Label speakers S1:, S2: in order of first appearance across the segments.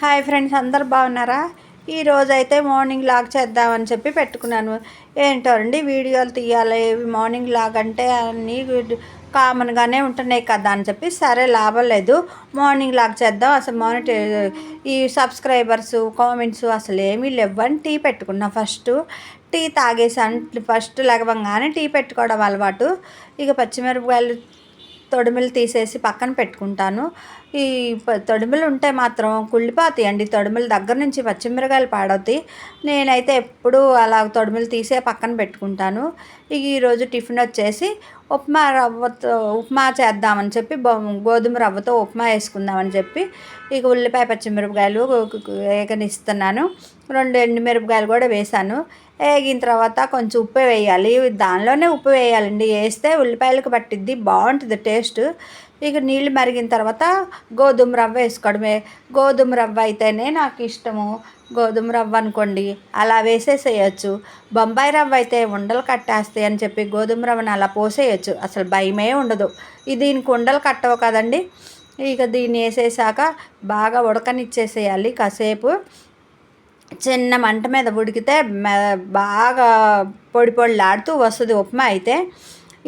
S1: Hi friends అందరు బాగున్నారా? ఈరోజు అయితే మార్నింగ్ లాగ్ చేద్దామని చెప్పి పెట్టుకున్నాను. ఏంటో అండి వీడియోలు తీయాలి. మార్నింగ్ లాగ్ అంటే అన్నీ కామన్గానే ఉంటున్నాయి కదా అని చెప్పి సరే లాభం లేదు. మార్నింగ్ లాగ్ చేద్దాం. అసలు మార్నింగ్ ఈ సబ్స్క్రైబర్స్ కామెంట్స్ అసలు ఏమీ లేవని టీ పెట్టుకున్నా ఫస్ట్. టీ తాగేసాను. ఫస్ట్ లగవంగానే టీ పెట్టుకోవడం అలవాటు. ఇక పచ్చిమిరపకాయలు తొడిమిలు తీసేసి పక్కన పెట్టుకుంటాను. ఈ తొడిమిలు ఉంటే మాత్రం కుళ్ళిపోతాయి అండి. దగ్గర నుంచి పచ్చిమిరకాయలు పాడవుతాయి. నేనైతే ఎప్పుడూ అలా తొడిమిలు తీసే పక్కన పెట్టుకుంటాను. ఇక ఈరోజు టిఫిన్ వచ్చేసి ఉప్మా రవ్వతో ఉప్మా చేద్దామని చెప్పి గోధుమ రవ్వతో ఉప్మా వేసుకుందామని చెప్పి ఇక ఉల్లిపాయ పచ్చిమిరపకాయలు ఏకనిస్తున్నాను రెండు ఎండుమిరపకాయలు కూడా వేసాను వేగిన తర్వాత కొంచెం ఉప్పు వేయాలి. దానిలోనే ఉప్పు వేయాలండి. వేస్తే ఉల్లిపాయలకు పట్టిద్ది. బాగుంటుంది టేస్ట్. ఇక నీళ్ళు మరిగిన తర్వాత గోధుమ రవ్వ వేసుకోవడమే గోధుమ రవ్వ అయితేనే నాకు ఇష్టము. గోధుమ రవ్వ అనుకోండి అలా వేసేసేయచ్చు. బొంబాయి రవ్వ అయితే ఉండలు కట్టేస్తాయి అని చెప్పి గోధుమ రవ్వను అలా పోసేయచ్చు. అసలు భయమే ఉండదు. ఇది దీనికి ఉండలు కట్టవు కదండి. ఇక దీన్ని వేసేసాక బాగా ఉడకనిచ్చేసేయాలి కాసేపు. చిన్న మంట మీద ఉడికితే బాగా పొడి పొడిలాడుతూ వస్తుంది ఉప్మా అయితే.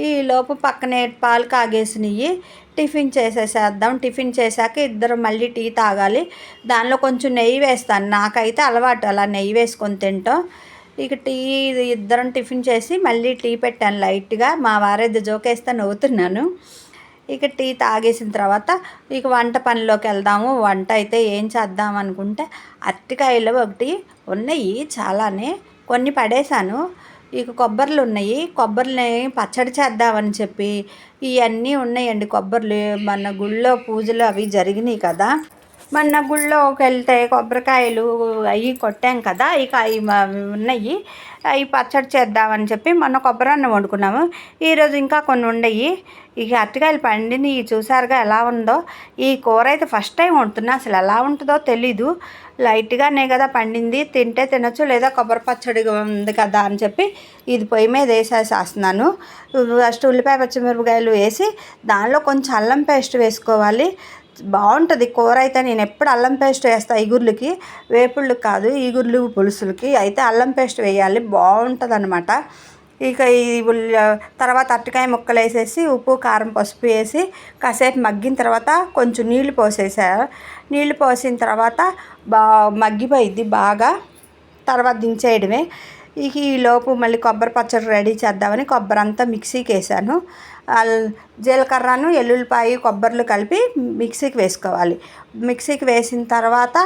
S1: ఈ లోపు పక్కనే పాలు కాగేసినవి టిఫిన్ చేసేసేద్దాం. టిఫిన్ చేశాక ఇద్దరు మళ్ళీ టీ తాగాలి. దానిలో కొంచెం నెయ్యి వేస్తాను. నాకైతే అలవాటు అలా నెయ్యి వేసుకొని తింటాం. ఇక టీ ఇద్దరం టిఫిన్ చేసి మళ్ళీ టీ పెట్టాను లైట్గా. మా వారేది జోకేస్తే నవ్వుతున్నాను. ఇక టీ తాగేసిన తర్వాత ఇక వంట పనిలోకి వెళ్దాము. వంట అయితే ఏం చేద్దాం అనుకుంటే అరటికాయలు ఒకటి ఉన్నాయి చాలానే. కొన్ని పడేశాను. ఇక కొబ్బరిలు ఉన్నాయి. కొబ్బరిని పచ్చడి చేద్దామని చెప్పి ఇవన్నీ ఉన్నాయండి. కొబ్బరిలు మన గుళ్ళో పూజలు అవి జరిగినాయి కదా. మొన్న గుళ్ళోకి వెళ్తే కొబ్బరికాయలు అవి కొట్టాం కదా ఇక అవి ఉన్నాయి. అవి పచ్చడి చేద్దామని చెప్పి మొన్న కొబ్బరి అన్నం వండుకున్నాము. ఈరోజు ఇంకా కొన్ని ఉండయి. ఇక అరటికాయలు పండిని చూసారుగా ఎలా ఉందో. ఈ కూర అయితే ఫస్ట్ టైం వండుతున్నా అసలు ఎలా ఉంటుందో తెలీదు. లైట్గానే కదా పండింది. తింటే తినచ్చు లేదా కొబ్బరి పచ్చడి ఉంది కదా అని చెప్పి ఇది పొయ్యి మీద వేసేసేస్తున్నాను. ఫస్ట్ ఉల్లిపాయ పచ్చిమిరపకాయలు వేసి దానిలో కొంచెం అల్లం పేస్ట్ వేసుకోవాలి. బాగుంటుంది. కూర అయితే నేను ఎప్పుడు అల్లం పేస్ట్ వేస్తాను ఈగుర్లకి వేపుళ్ళకి కాదు ఈగుర్లు పులుసులకి. అయితే అల్లం పేస్ట్ వేయాలి. బాగుంటుంది అనమాట ఇక ఈ తర్వాత అరటికాయ ముక్కలు వేసేసి ఉప్పు కారం పసుపు వేసి కాసేపు మగ్గిన తర్వాత కొంచెం నీళ్ళు పోసేసారు నీళ్ళు పోసిన తర్వాత బా మగ్గిపోయిద్ది బాగా. తర్వాత దించేయడమే. ఇక ఈ లోపు మళ్ళీ కొబ్బరి పచ్చడి రెడీ చేద్దామని కొబ్బరి అంతా మిక్సీకి వేసాను జీలకర్రను ఎల్లుల్లిపాయ కొబ్బరిలు కలిపి మిక్సీకి వేసుకోవాలి. మిక్సీకి వేసిన తర్వాత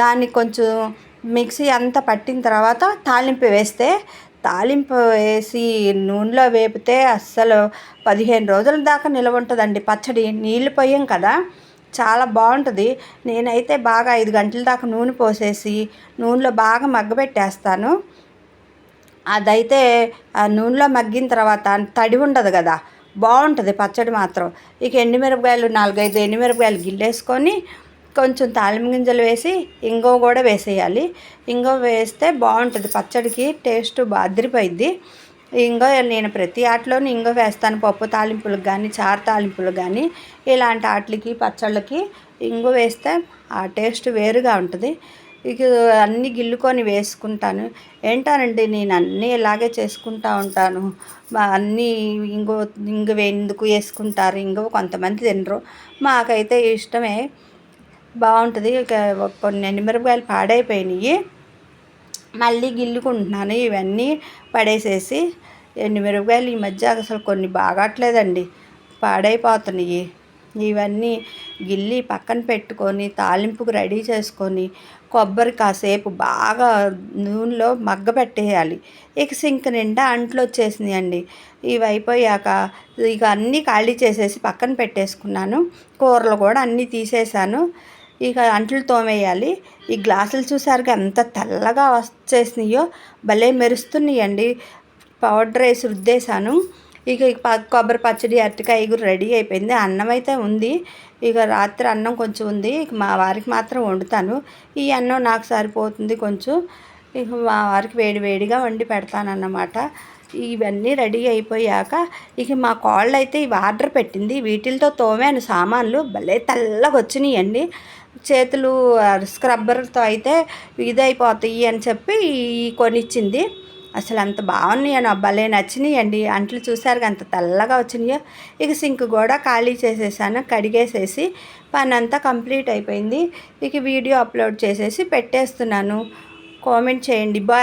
S1: దాన్ని కొంచెం మిక్సీ అంతా పట్టిన తర్వాత తాలింపు వేస్తే తాలింపు వేసి నూనెలో వేపితే అస్సలు పదిహేను రోజుల దాకా నిలవ ఉంటుందండి. పచ్చడి నీళ్ళు పోయాం కదా చాలా బాగుంటుంది. నేనైతే బాగా ఐదు గంటల దాకా నూనె పోసేసి నూనెలో బాగా మగ్గబెట్టేస్తాను. అదైతే ఆ నూనెలో మగ్గిన తర్వాత తడి ఉండదు కదా బాగుంటుంది పచ్చడి మాత్రం. ఇక ఎండుమిరపకాయలు నాలుగైదు ఎండుమిరపకాయలు గిల్లేసుకొని కొంచెం తాలింపు గింజలు వేసి ఇంగో కూడా వేసేయాలి. ఇంగో వేస్తే బాగుంటుంది పచ్చడికి టేస్ట్ అదిరిపోయిద్ది. ఇంగో నేను ప్రతి ఆటలోని ఇంగో వేస్తాను పప్పు తాలింపులకు కానీ చారు తాలింపులకు కానీ ఇలాంటి ఆటలకి పచ్చళ్ళకి ఇంగో వేస్తే ఆ టేస్ట్ వేరుగా ఉంటుంది. ఇక అన్నీ గిల్లుకొని వేసుకుంటాను. ఏంటానండి నేను అన్నీ ఇలాగే చేసుకుంటా ఉంటాను. అన్నీ ఇంగో ఇంగ ఎందుకు వేసుకుంటారు? ఇంగో కొంతమంది తినరు. మాకైతే ఇష్టమే. బాగుంటుంది. ఇక కొన్ని ఎండుమిరపకాయలు పాడైపోయినాయి. మళ్ళీ గిల్లుకుంటున్నాను. ఇవన్నీ పడేసేసి ఎండుమిరపకాయలు ఈ మధ్య అసలు కొన్ని బాగట్లేదండి. పాడైపోతున్నాయి. ఇవన్నీ గిల్లి పక్కన పెట్టుకొని తాలింపుకు రెడీ చేసుకొని కొబ్బరి కాసేపు బాగా నూనెలో మగ్గ పెట్టేయాలి. ఇక సింక్ నిండా అంట్లు వచ్చేసినాయి అండి ఇవి అయిపోయాక ఇక అన్నీ ఖాళీ చేసేసి పక్కన పెట్టేసుకున్నాను. కూరలు కూడా అన్నీ తీసేసాను ఇక అంట్లు తోమేయాలి. ఈ గ్లాసులు చూసారుగా ఎంత తెల్లగా వచ్చేసినాయో భలే మెరుస్తున్నాయండి. పౌడర్ వేసి రుద్దేశాను. ఇక కొబ్బరి పచ్చడి అరటికాయ కూడా రెడీ అయిపోయింది. అన్నం అయితే ఉంది. ఇక రాత్రి అన్నం కొంచెం ఉంది. ఇక మా వారికి మాత్రం వండుతాను. ఈ అన్నం నాకు సరిపోతుంది కొంచెం. ఇక మా వారికి వేడి వేడిగా వండి పెడతానన్నమాట. ఇవన్నీ రెడీ అయిపోయాక ఇక మా కాళ్ళు అయితే ఇవి ఆర్డర్ పెట్టింది. వీటితో తోమాను సామాన్లు. భలే తెల్లగా వచ్చినాయండి. చేతులు స్క్రబ్బర్తో అయితే ఇదైపోతాయి అని చెప్పి కొనిచ్చింది. అసలు అంత బాగున్నాయి అని. భలే నచ్చినాయండి. అంట్లు చూసారు అంత తెల్లగా వచ్చినాయో. ఇక సింక్ కూడా ఖాళీ చేసేసాను కడిగేసేసి పని అంతా కంప్లీట్ అయిపోయింది. ఇక వీడియో అప్లోడ్ చేసేసి పెట్టేస్తున్నాను. కామెంట్ చేయండి. బాయ్.